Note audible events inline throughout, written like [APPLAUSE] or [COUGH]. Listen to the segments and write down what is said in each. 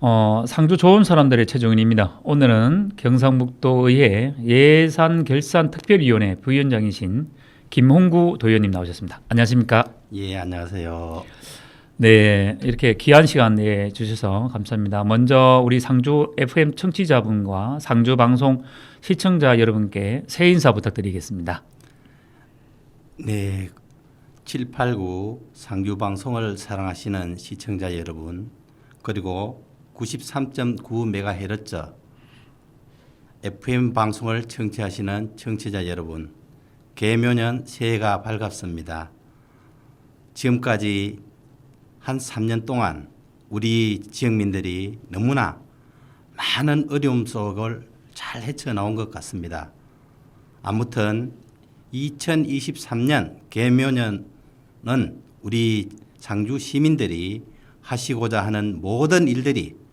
어, 상주 좋은 사람들의 최종인입니다. 오늘은 경상북도의회 예산결산특별위원회 부위원장이신 김홍구 도의원님 나오셨습니다. 안녕하십니까? 예, 안녕하세요. 네, 이렇게 귀한 시간 내 주셔서 감사합니다. 먼저 우리 상주 FM 청취자분과 상주 방송 시청자 여러분께 새해 인사 부탁드리겠습니다. 네, 789 상규 방송을 사랑하시는 시청자 여러분, 그리고 93.9MHz FM 방송을 청취하시는 청취자 여러분, 개묘년 새해가 밝았습니다. 지금까지 한 3년 동안 우리 지역민들이 너무나 많은 어려움 속을 잘 헤쳐나온 것 같습니다. 아무튼 2023년 개묘년은 우리 상주 시민들이 하시고자 하는 모든 일들이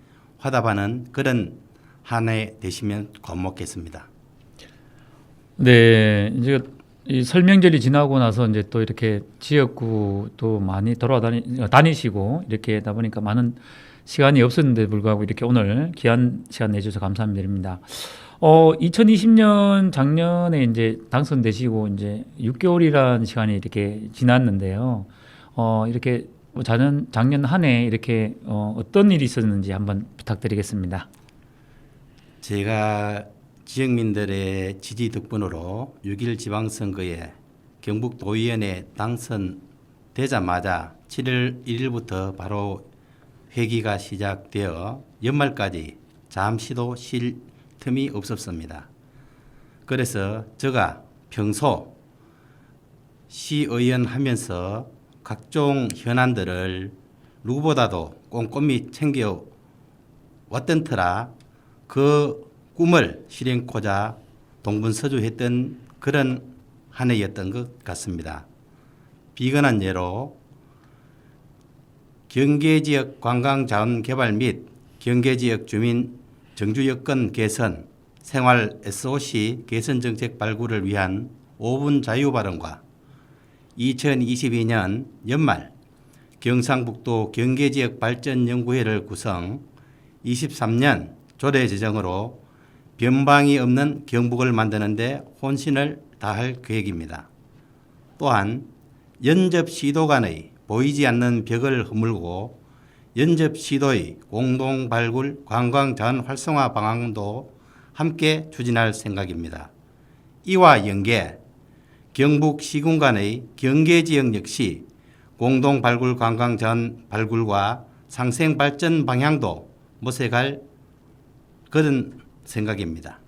화답하는 그런 한 해 되시면 고맙겠습니다. 네, 이제 이 설명절이 지나고 나서 이제 또 이렇게 지역구 또 많이 돌아다니 다니시고 이렇게 하다 보니까 많은 시간이 없었는데 불구하고 이렇게 오늘 귀한 시간 내주셔서 감사드립니다. 어, 2020년 작년에 이제 당선되시고 이제 6개월이라는 시간이 이렇게 지났는데요. 어, 이렇게 뭐 작년 작년 한 해 이렇게 어, 어떤 일이 있었는지 한번 부탁드리겠습니다. 제가 지역민들의 지지 덕분으로 6일 지방선거에 경북도의원에 당선되자마자 7월 1일부터 바로 회기가 시작되어 연말까지 잠시도 쉴 틈이 없었습니다. 그래서 제가 평소 시의원 하면서 각종 현안들을 누구보다도 꼼꼼히 챙겨 왔던 터라 그 꿈을 실행코자 동분서주했던 그런 한 해였던 것 같습니다. 비근한 예로 경계지역 관광자원 개발 및 경계지역 주민 정주 여건 개선, 생활 SOC 개선 정책 발굴을 위한 5분 자유 발언과 2022년 연말 경상북도 경계지역 발전연구회를 구성 23년 조례 제정으로 변방이 없는 경북을 만드는 데 혼신을 다할 계획입니다. 또한 연접 시도 간의 보이지 않는 벽을 허물고 연접 시도의 공동 발굴 관광 자원 활성화 방안도 함께 추진할 생각입니다. 이와 연계 경북 시군 간의 경계 지역 역시 공동 발굴 관광 자원 발굴과 상생 발전 방향도 모색할 그런 생각입니다.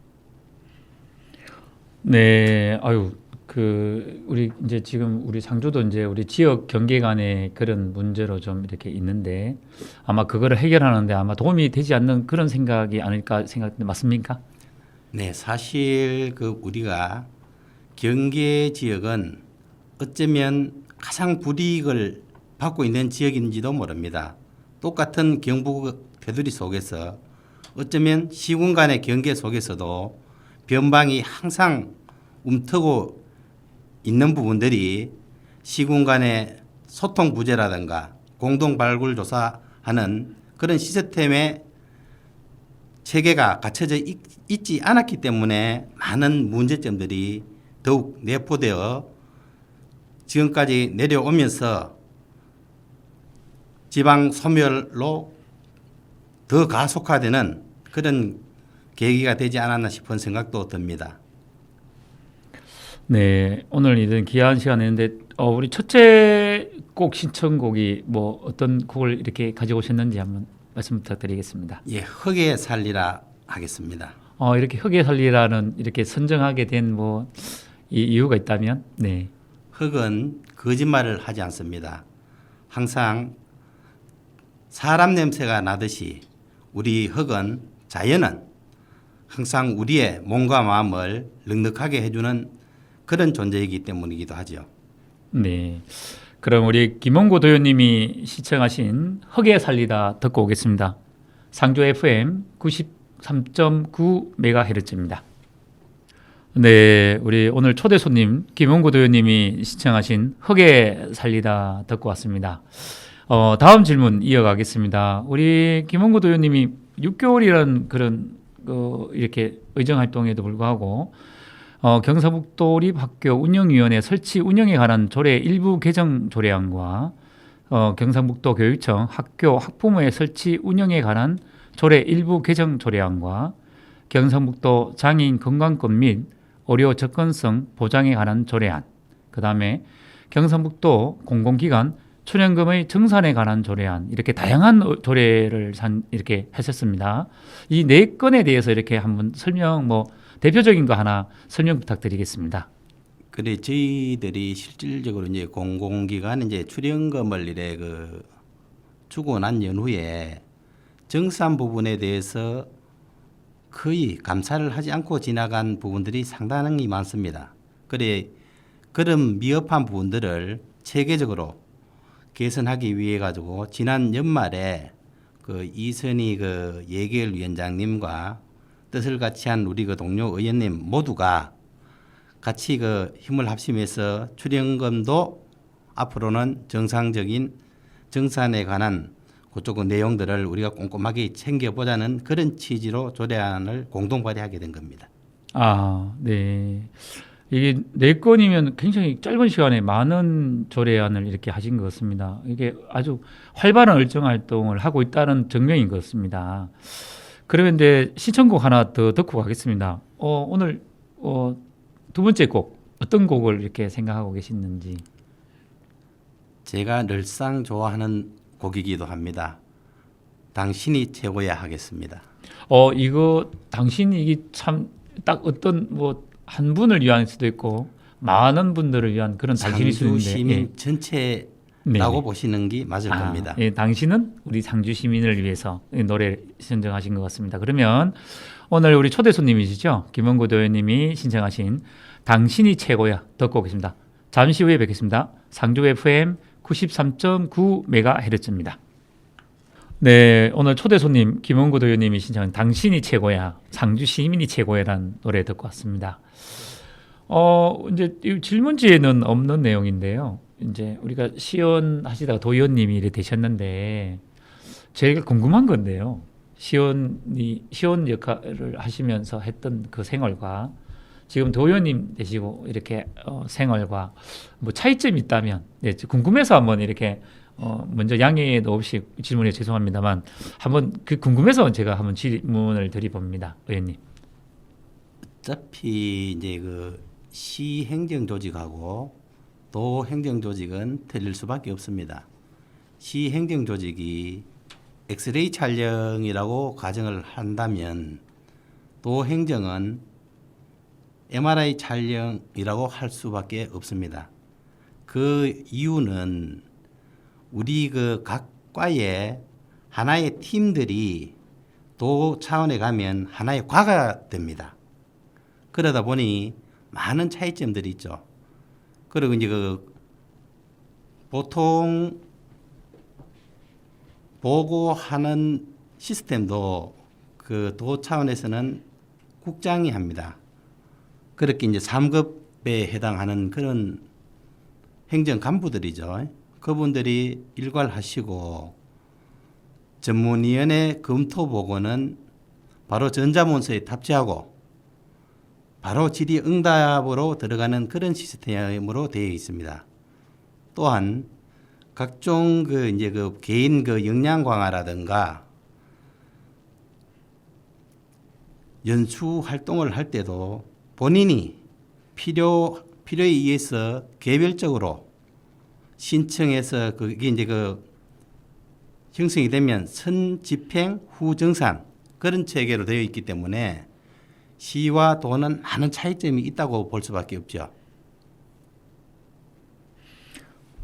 네, 아유, 그 우리 이제 지금 우리 상주도 이제 우리 지역 경계 간의 그런 문제로 좀 이렇게 있는데 아마 그거를 해결하는데 아마 도움이 되지 않는 그런 생각이 아닐까 생각인데 맞습니까? 네, 사실 그 우리가 경계 지역은 어쩌면 가장 불이익을 받고 있는 지역인지도 모릅니다. 똑같은 경북 테두리 속에서 어쩌면 시군 간의 경계 속에서도 변방이 항상 움트고 있는 부분들이 시군 간의 소통 부재라든가 공동 발굴 조사하는 그런 시스템의 체계가 갖춰져 있, 있지 않았기 때문에 많은 문제점들이 더욱 내포되어 지금까지 내려오면서 지방 소멸로 더 가속화되는 그런 계기가 되지 않았나 싶은 생각도 듭니다. 네, 오늘 이런 귀한 시간이었는데 어, 우리 첫째 곡 신청곡이 뭐 어떤 곡을 이렇게 가지고 오셨는지 한번 말씀 부탁드리겠습니다. 예, 흙에 살리라 하겠습니다. 어, 이렇게 흙에 살리라는 이렇게 선정하게 된 뭐 이유가 있다면, 네, 흙은 거짓말을 하지 않습니다. 항상 사람 냄새가 나듯이 우리 흙은 자연은 항상 우리의 몸과 마음을 넉넉하게 해주는 그런 존재이기 때문이기도 하죠. 네. 그럼 우리 김원고 도현님이 시청하신 흙에 살리다 듣고 오겠습니다. 상조 FM 93.9MHz입니다. 네, 우리 오늘 초대 손님 김원고 도현님이 시청하신 흙에 살리다 듣고 왔습니다. 어, 다음 질문 이어가겠습니다. 우리 김원구 도의원님이 6개월이라는 그런 어, 이렇게 의정 활동에도 불구하고 어, 경상북도 립학교 운영위원회 설치 운영에 관한 조례 일부 개정 조례안과 어, 경상북도 교육청 학교 학부모의 설치 운영에 관한 조례 일부 개정 조례안과 경상북도 장애인 건강권 및 의료 접근성 보장에 관한 조례안, 그 다음에 경상북도 공공기관 출연금의 정산에 관한 조례안 이렇게 다양한 어- 조례를 산 이렇게 했었습니다. 이 네 건에 대해서 이렇게 한번 설명 뭐 대표적인 거 하나 설명 부탁드리겠습니다. 그래 저희들이 실질적으로 이제 공공기관 이제 출연금을 이래 그 주고 난 연후에 정산 부분에 대해서 거의 감사를 하지 않고 지나간 부분들이 상당히 많습니다. 그래 그런 미흡한 부분들을 체계적으로 개선하기 위해 가지고 지난 연말에 그 이선희 그 예결 위원장님과 뜻을 같이 한 우리 그 동료 의원님 모두가 같이 그 힘을 합심해서 출연금도 앞으로는 정상적인 정산에 관한 그쪽 그 내용들을 우리가 꼼꼼하게 챙겨보자는 그런 취지로 조례안을 공동 발의하게 된 겁니다. 아, 네. 이게 네 건이면 굉장히 짧은 시간에 많은 조례안을 이렇게 하신 것 같습니다. 이게 아주 활발한 의정 활동을 하고 있다는 증명인 것 같습니다. 그러면 이제 시청곡 하나 더 듣고 가겠습니다. 어, 오늘 어, 두 번째 곡 어떤 곡을 이렇게 생각하고 계시는지. 제가 늘상 좋아하는 곡이기도 합니다. 당신이 최고야 하겠습니다. 어, 이거 당신이 이게 참 딱 어떤 뭐 한 분을 위한 수도 있고 많은 분들을 위한 그런 당신일 수 있는데. 시민 예. 전체라고 네. 보시는 게 맞을 아, 겁니다. 예, 당신은 우리 상주 시민을 위해서 이 노래 신청하신 것 같습니다. 그러면 오늘 우리 초대 손님이시죠? 김원구 도현님이 신청하신 당신이 최고야 듣고 오겠습니다. 잠시 후에 뵙겠습니다. 상주 FM 93.9MHz입니다. 네, 오늘 초대 손님 김원구 도현님이 신청한 당신이 최고야, 상주 시민이 최고야라는 노래 듣고 왔습니다. 어, 이제 이 질문지에는 없는 내용인데요. 이제 우리가 시연 하시다가 도의원님이 이래 되셨는데 제가 궁금한 건데요. 시연이 시연 역할을 하시면서 했던 그 생활과 지금 도의원님 되시고 이렇게 어, 생활과 뭐 차이점이 있다면 네, 궁금해서 한번 이렇게 어, 먼저 양해도 없이 질문해 죄송합니다만 한번 그 궁금해서 제가 한번 질문을 드려봅니다, 의원님. 어차피 이제 그 시 행정 조직하고 도 행정 조직은 틀릴 수밖에 없습니다. 시 행정 조직이 엑스레이 촬영이라고 가정을 한다면 도 행정은 MRI 촬영이라고 할 수밖에 없습니다. 그 이유는 우리 그 각 과의 하나의 팀들이 도 차원에 가면 하나의 과가 됩니다. 그러다 보니 많은 차이점들이 있죠. 그리고 이제 그 보통 보고하는 시스템도 그 도 차원에서는 국장이 합니다. 그렇게 이제 3급에 해당하는 그런 행정 간부들이죠. 그분들이 일괄하시고 전문위원회 검토 보고는 바로 전자문서에 탑재하고 바로 질의 응답으로 들어가는 그런 시스템으로 되어 있습니다. 또한 각종 그 이제 그 개인 그 역량 강화라든가 연수 활동을 할 때도 본인이 필요 필요에 의해서 개별적으로 신청해서 그게 이제 그 형성이 되면 선집행 후정산 그런 체계로 되어 있기 때문에 시와 도는 많은 차이점이 있다고 볼 수밖에 없죠.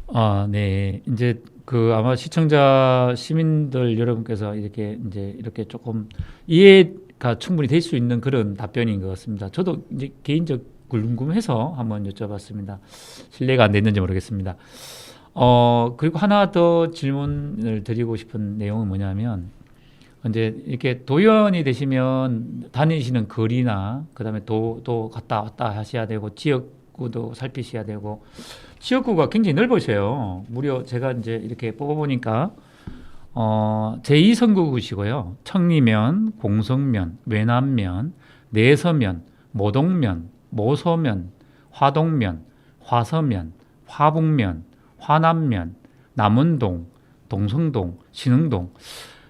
아, 네. 이제 그 아마 시청자 시민들 여러분께서 이렇게 이제 이렇게 조금 이해 가 충분히 될 수 있는 그런 답변인 것 같습니다. 저도 이제 개인적 궁금해서 한번 여쭤봤습니다. 신뢰가 안 됐는지 모르겠습니다. 어, 그리고 하나 더 질문을 드리고 싶은 내용은 뭐냐면 이제 이렇게 도연이 되시면 다니시는 거리나 그 다음에 도, 도 갔다 왔다 하셔야 되고 지역 지역구도 살피셔야 되고 지역구가 굉장히 넓으세요. 무려 제가 이제 이렇게 뽑아보니까 어, 제2선거구시고요. 청리면, 공성면, 외남면, 내서면, 모동면, 모서면, 화동면, 화서면, 화북면, 화남면, 남원동, 동성동, 신흥동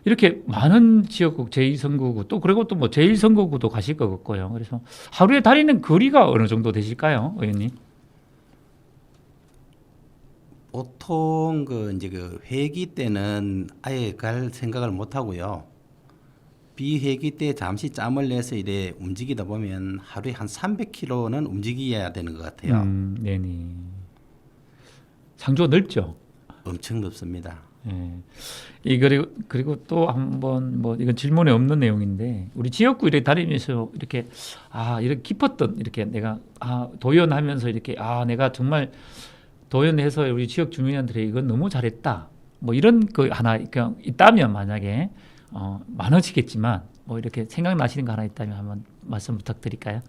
이렇게 많은 지역구 제2선거구 또 그리고 또 뭐 제1선거구도 가실 것 같고요. 그래서 하루에 다니는 거리가 어느 정도 되실까요, 의원님? 보통 그 이제 그 회기 때는 아예 갈 생각을 못 하고요. 비회기 때 잠시 짬을 내서 이래 움직이다 보면 하루에 한 300km는 움직여야 되는 것 같아요. 음, 네네. 상주가 넓죠. 엄청 높습니다. 예. 이 그리고 그리고 또 한번 뭐 이건 질문에 없는 내용인데 우리 지역구 이렇게 다니면서 이렇게 아 이렇게 깊었던 이렇게 내가 아 도연하면서 이렇게 아 내가 정말 도연해서 우리 지역 주민한테 이건 너무 잘했다 뭐 이런 거 하나 그냥 있다면 만약에 어 많으시겠지만 뭐 이렇게 생각나시는 거 하나 있다면 한번 말씀 부탁드릴까요?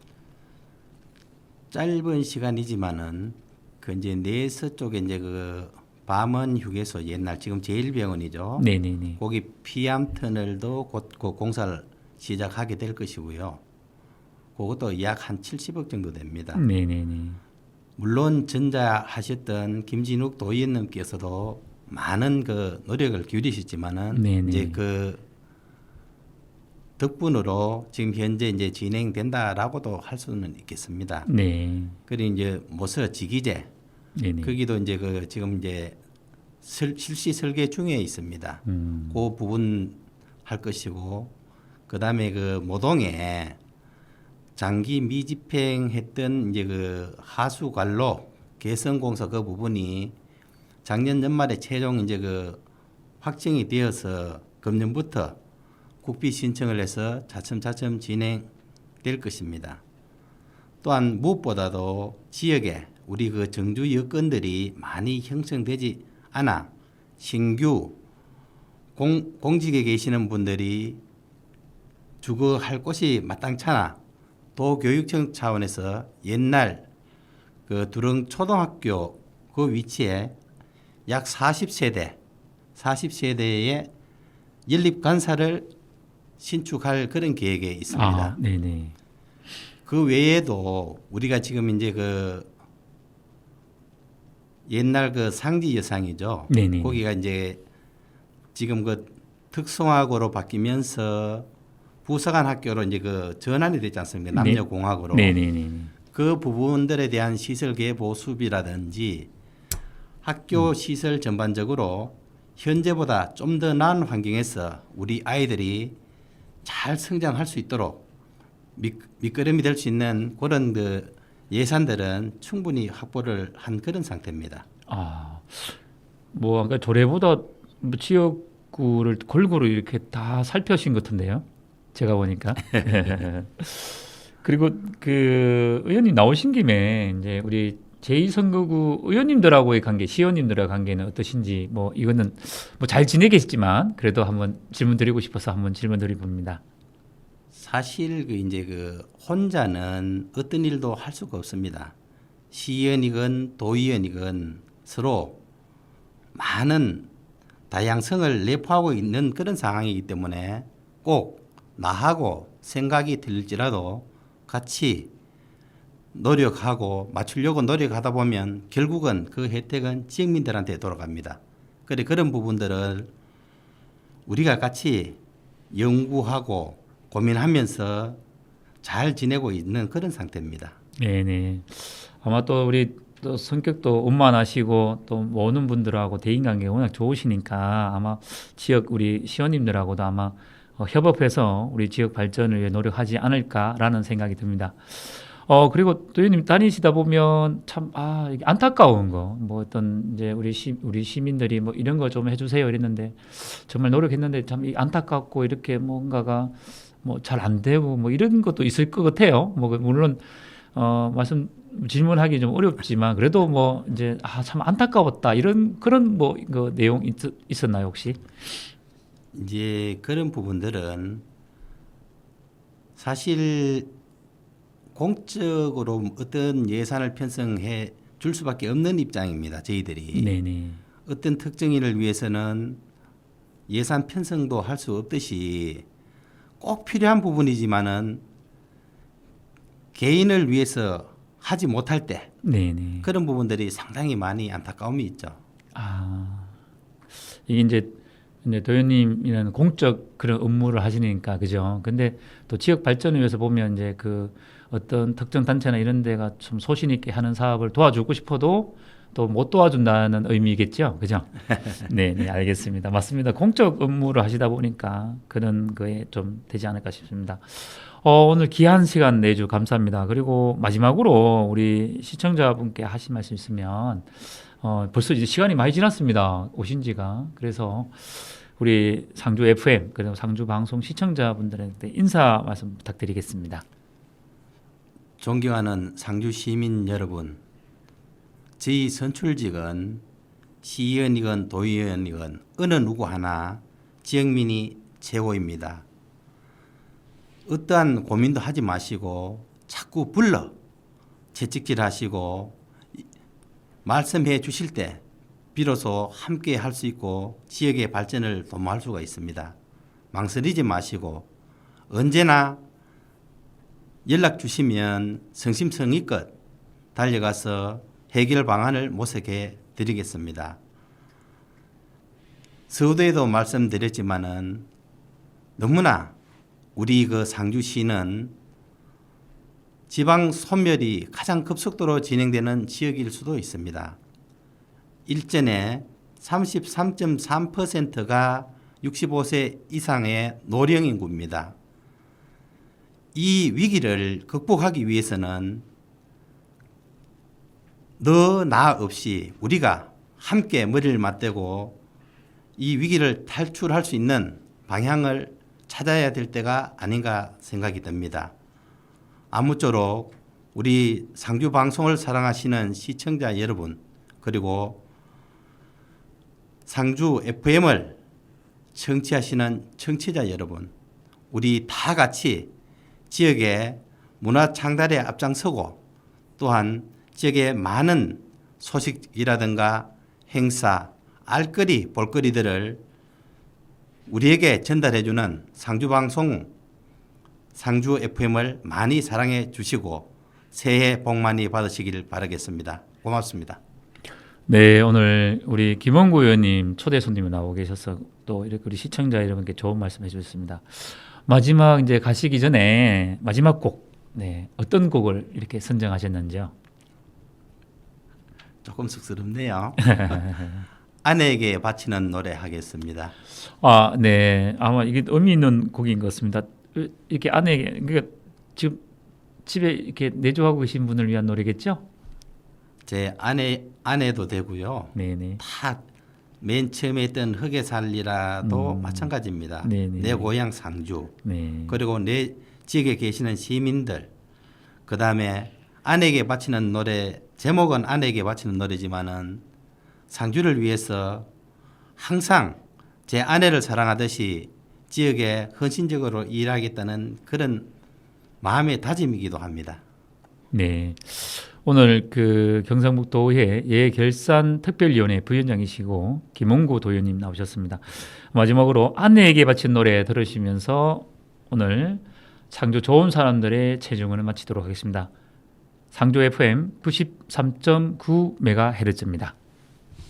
짧은 시간이지만은 그 이제 내서 쪽에 이제 그 밤원 휴게소 옛날 지금 제일병원이죠. 네네네. 거기 피암 터널도 곧 그 공사를 시작하게 될 것이고요. 그것도 약 한 70억 정도 됩니다. 네네네. 물론 전자하셨던 김진욱 도의원님께서도 많은 그 노력을 기울이셨지만은 네네. 이제 그 덕분으로 지금 현재 이제 진행된다라고도 할 수는 있겠습니다. 네. 그리고 이제 모서 지기제 네네. 거기도 이제 그 지금 이제 설- 실시 설계 중에 있습니다. 음. 그 부분 할 것이고 그다음에 그 모동에 장기 미집행했던 이제 그 하수 관로 개선 공사 그 부분이 작년 연말에 최종 이제 그 확정이 되어서 금년부터 국비 신청을 해서 차츰차츰 진행될 것입니다. 또한 무엇보다도 지역에 우리 그 정주 여건들이 많이 형성되지 않아 신규 공, 공직에 계시는 분들이 주거할 곳이 마땅찮아 도교육청 차원에서 옛날 그 두릉 초등학교 그 위치에 약 40세대 40세대의 연립 관사를 신축할 그런 계획에 있습니다. 아, 네네. 그 외에도 우리가 지금 이제 그 옛날 그 상지 여상이죠. 네네. 거기가 이제 지금 그 특성화고로 바뀌면서 부사관 학교로 이제 그 전환이 됐지 않습니까? 네. 남녀 공학으로. 네네네. 그 부분들에 대한 시설 개보 수비라든지 학교 음. 시설 전반적으로 현재보다 좀 더 나은 환경에서 우리 아이들이 잘 성장할 수 있도록 밑, 밑거름이 될 수 있는 그런 그 예산들은 충분히 확보를 한 그런 상태입니다. 아, 뭐 아까 조례보다 뭐 지역구를 골고루 이렇게 다 살펴신 것 같은데요. 제가 보니까. [LAUGHS] 그리고 그 의원님 나오신 김에 이제 우리 제2선거구 의원님들하고의 관계, 시의원님들과의 관계는 어떠신지 뭐 이거는 뭐 잘 지내겠지만 그래도 한번 질문 드리고 싶어서 한번 질문 드려봅니다. 사실 그 이제 그 혼자는 어떤 일도 할 수가 없습니다. 시의원이건 도의원이건 서로 많은 다양성을 내포하고 있는 그런 상황이기 때문에 꼭 나하고 생각이 들지라도 같이 노력하고 맞추려고 노력하다 보면 결국은 그 혜택은 지역민들한테 돌아갑니다. 그래 그런 부분들을 우리가 같이 연구하고 고민하면서 잘 지내고 있는 그런 상태입니다. 네네. 아마 또 우리 또 성격도 원만하시고 또 모는 분들하고 대인관계 가 워낙 좋으시니까 아마 지역 우리 시원님들하고도 아마 어, 협업해서 우리 지역 발전을 위해 노력하지 않을까라는 생각이 듭니다. 어 그리고 또 의원님 다니시다 보면 참 아 안타까운 거 뭐 어떤 이제 우리 시 우리 시민들이 뭐 이런 거 좀 해주세요 이랬는데 정말 노력했는데 참이 안타깝고 이렇게 뭔가가 뭐 잘 안 되고 뭐 이런 것도 있을 것 같아요. 뭐 물론 어 말씀 질문하기 좀 어렵지만 그래도 뭐 이제 아 참 안타까웠다 이런 그런 뭐 그 내용 있, 있었나요 혹시? 이제 그런 부분들은 사실 공적으로 어떤 예산을 편성해 줄 수밖에 없는 입장입니다. 저희들이 네네. 어떤 특정인을 위해서는 예산 편성도 할 수 없듯이 꼭 필요한 부분이지만은 개인을 위해서 하지 못할 때 네네. 그런 부분들이 상당히 많이 안타까움이 있죠. 아 이게 이제 이제 도현님이라는 공적 그런 업무를 하시니까 그죠. 근데 또 지역 발전을 위해서 보면 이제 그 어떤 특정 단체나 이런 데가 좀 소신 있게 하는 사업을 도와주고 싶어도 또 못 도와준다는 의미겠죠. 그죠? [LAUGHS] 네, 네, 알겠습니다. 맞습니다. 공적 업무를 하시다 보니까 그런 거에 좀 되지 않을까 싶습니다. 어, 오늘 귀한 시간 내주 감사합니다. 그리고 마지막으로 우리 시청자분께 하실 말씀 있으면 어, 벌써 이제 시간이 많이 지났습니다. 오신 지가. 그래서 우리 상주 FM 그리고 상주 방송 시청자분들한테 인사 말씀 부탁드리겠습니다. 존경하는 상주 시민 여러분, 저희 선출직은 시의원이건 도의원이건 어느 누구 하나 지역민이 최고입니다. 어떠한 고민도 하지 마시고 자꾸 불러 채찍질 하시고 이- 말씀해 주실 때 비로소 함께 할 수 있고 지역의 발전을 도모할 수가 있습니다. 망설이지 마시고 언제나 연락 주시면 성심성의껏 달려가서 해결 방안을 모색해 드리겠습니다. 서두에도 말씀드렸지만은 너무나 우리 그 상주시는 지방 소멸이 가장 급속도로 진행되는 지역일 수도 있습니다. 일전에 33.3%가 65세 이상의 노령 인구입니다. 이 위기를 극복하기 위해서는 너 나 없이 우리가 함께 머리를 맞대고 이 위기를 탈출할 수 있는 방향을 찾아야 될 때가 아닌가 생각이 듭니다. 아무쪼록 우리 상주 방송을 사랑하시는 시청자 여러분 그리고 상주 FM을 청취하시는 청취자 여러분 우리 다 같이 지역의 문화 창달에 앞장서고 또한 지역의 많은 소식이라든가 행사, 알거리, 볼거리들을 우리에게 전달해주는 상주방송 상주 FM을 많이 사랑해 주시고 새해 복 많이 받으시길 바라겠습니다. 고맙습니다. 네, 오늘 우리 김원구 의원님 초대 손님으로 나오고 계셔서 또 이렇게 우리 시청자 여러분께 좋은 말씀 해주셨습니다. 마지막 이제 가시기 전에 마지막 곡, 네, 어떤 곡을 이렇게 선정하셨는지요? 조금 쑥스럽네요. [LAUGHS] 아내에게 바치는 노래 하겠습니다. 아, 네, 아마 이게 의미 있는 곡인 것 같습니다. 이렇게 아내에게, 그러니까 지금 집에 이렇게 내조하고 계신 분을 위한 노래겠죠? 제 아내 아내도 되고요. 네, 네. 다 맨 처음에 했던 흙에 살리라도 음. 마찬가지입니다. 네네. 내 고향 상주 네. 그리고 내 지역에 계시는 시민들 그 다음에 아내에게 바치는 노래 제목은 아내에게 바치는 노래지만은 상주를 위해서 항상 제 아내를 사랑하듯이 지역에 헌신적으로 일하겠다는 그런 마음의 다짐이기도 합니다. 네. 오늘 그 경상북도의 예결산 특별위원회 부위원장이시고 김홍구 도의원님 나오셨습니다. 마지막으로 아내에게 바친 노래 들으시면서 오늘 상주 좋은 사람들의 체중을 마치도록 하겠습니다. 상주 FM 93.9MHz입니다.